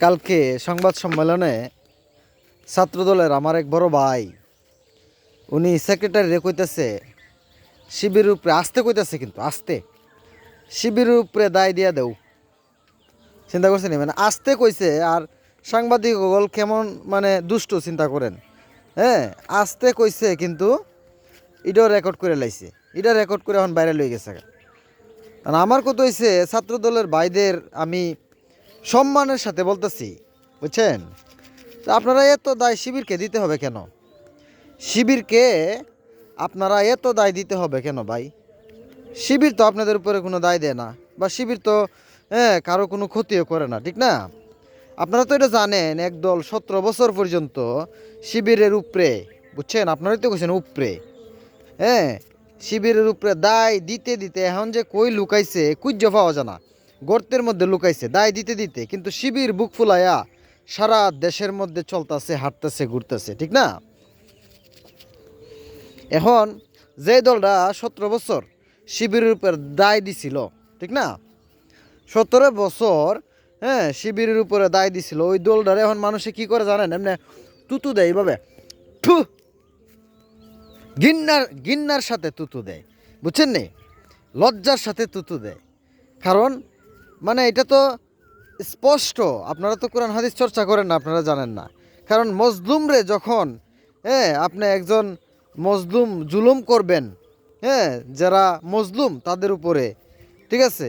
কালকে সংবাদ সম্মেলনে ছাত্রদলের আমার এক বড় ভাই, উনি সেক্রেটারি কইতেছে শিবির উপরে আসতে কইতেছে কিন্তু, আসতে। শিবির উপরে দায় দিয়া দেও। চিন্তা করছেন মানে আসতে কইছে আর সাংবাদিক গল কেমন মানে দুষ্ট চিন্তা করেন। হ্যাঁ আসতে কইছে কিন্তু এটাও রেকর্ড করে লাইছে। এটা রেকর্ড করে এখন বাইরে লই গেছে আর আমার কত হয়েছে ছাত্রদলের ভাইদের আমি সম্মানের সাথে বলতেছি, বুঝছেন? তো আপনারা এত দায় শিবিরকে দিতে হবে কেন? শিবিরকে আপনারা এত দায় দিতে হবে কেন ভাই? শিবির তো আপনাদের উপরে কোনো দায় দেয় না, বা শিবির তো হ্যাঁ কারও কোনো ক্ষতিও করে না, ঠিক না? আপনারা তো এটা জানেন একদল সতেরো বছর পর্যন্ত শিবিরের উপরে, বুঝছেন? আপনারাই তো কেছেন উপরে। হ্যাঁ শিবিরের উপরে দায় দিতে দিতে এখন যে কই লুকাইছে কুজ্জ পাওয়া জানা গর্তের মধ্যে লুকাইছে, দায় দিতে দিতে। কিন্তু শিবির বুক ফুলাইয়া সারা দেশের মধ্যে চলতেছে, হাঁটতেছে, ঘুরতেছে, ঠিক না? এখন যে দলটা সতেরো বছর শিবিরের উপর দায় দিছিল, ঠিক না? সতেরো বছর হ্যাঁ শিবিরের উপরে দায় দিছিল। ওই দলটারে এখন মানুষে কি করে জানেন? এমনি তুতু দেয় এইভাবে। ঠু গিন্নার গিন্নার সাথে তুতু দেয়। বুঝছেন নি? লজ্জার সাথে তুতু দেয়। কারণ মানে এটা তো স্পষ্ট। আপনারা তো কোরআন হাদিস চর্চা করেন না, আপনারা জানেন না। কারণ মজলুমরে যখন হ্যাঁ আপনি একজন মজলুম জুলুম করবেন হ্যাঁ যারা মজলুম তাদের উপরে, ঠিক আছে?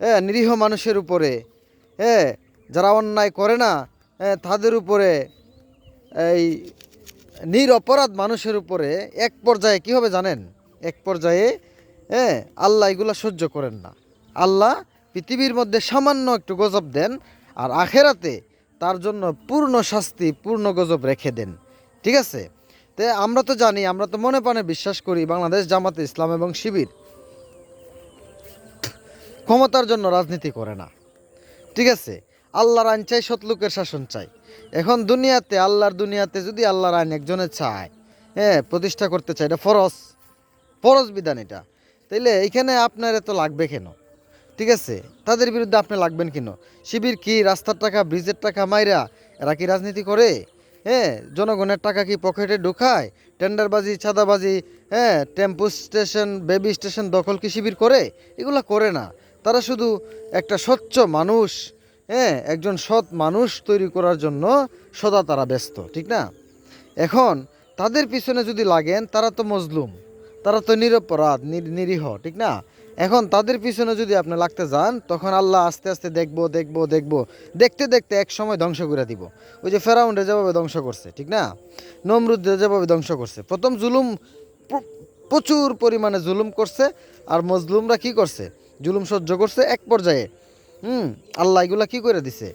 হ্যাঁ নিরীহ মানুষের উপরে হ্যাঁ যারা অন্যায় করে না হ্যাঁ তাদের উপরে, এই নিরপরাধ মানুষের উপরে এক পর্যায়ে কি হবে জানেন? এক পর্যায়ে হ্যাঁ আল্লাহ এগুলা সহ্য করেন না। আল্লাহ পৃথিবীর মধ্যে সামান্য একটু গজব দেন আর আখেরাতে তার জন্য পূর্ণ শাস্তি, পূর্ণ গজব রেখে দেন। ঠিক আছে? তে আমরা তো জানি, আমরা তো মনে প্রাণে বিশ্বাস করি বাংলাদেশ জামাতে ইসলাম এবং শিবির ক্ষমতার জন্য রাজনীতি করে না। ঠিক আছে? আল্লাহর আইন চাই সতলোকের শাসন চাই। এখন দুনিয়াতে, আল্লাহর দুনিয়াতে যদি আল্লাহর আইন একজনে চায় হ্যাঁ প্রতিষ্ঠা করতে চায়, এটা ফরজ। ফরজ বিধান এটা। তাইলে এখানে আপনার এত লাগবে কেন? ঠিক আছে? তাদের বিরুদ্ধে আপনি লাগবেন কেন? শিবির কি রাস্তার টাকা, ব্রিজের টাকা মাইরা এরা কি রাজনীতি করে? হ্যাঁ জনগণের টাকা কি পকেটে ঢুকায়? টেন্ডারবাজি ছাদাবাজি হ্যাঁ টেম্পু স্টেশন, বেবি স্টেশন দখল কি শিবির করে? এগুলো করে না। তারা শুধু একটা স্বচ্ছ মানুষ হ্যাঁ একজন সৎ মানুষ তৈরি করার জন্য সদা তারা ব্যস্ত, ঠিক না? এখন তাদের পিছনে যদি লাগেন, তারা তো মজলুম, তারা তো নিরপরাধ, নির- নিরীহ, ঠিক না? এখন তাদের পিছনে যদি আপনি লাগতে যান, তখন আল্লাহ আস্তে আস্তে দেখব দেখব দেখব। দেখতে দেখতে এক সময় ধ্বংস করে দিব। ওই যে ফেরাউন্ডে যেভাবে ধ্বংস করছে, ঠিক না? নমরুদ্দে যেভাবে ধ্বংস করছে। প্রথম জুলুম প্রচুর পরিমাণে জুলুম করছে। আর মজলুমরা কি করছে? জুলুম সহ্য করছে এক পর্যায়ে। হুম, আল্লাহ এগুলা কী করে দিছে?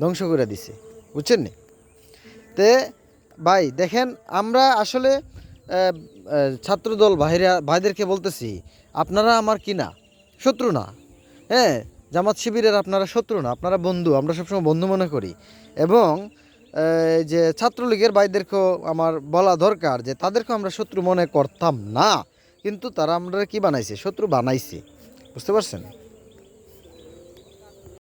ধ্বংস করে দিছে। বুঝছেন নি? তে, ভাই, দেখেন, আমরা আসলে ছাত্রদল ভাইরা ভাইদেরকে বলতেছি, আপনারা আমার কি না? শত্রু না। হ্যাঁ জামাত শিবিরের আপনারা শত্রু না, আপনারা বন্ধু, আমরা সবসময় বন্ধু মনে করি। এবং যে ছাত্রলীগের ভাইদেরকেও আমার বলা দরকার যে, তাদেরকেও আমরা শত্রু মনে করতাম না। কিন্তু তারা আমরা কি বানাইছে? শত্রু বানাইছে। বুঝতে পারছেন?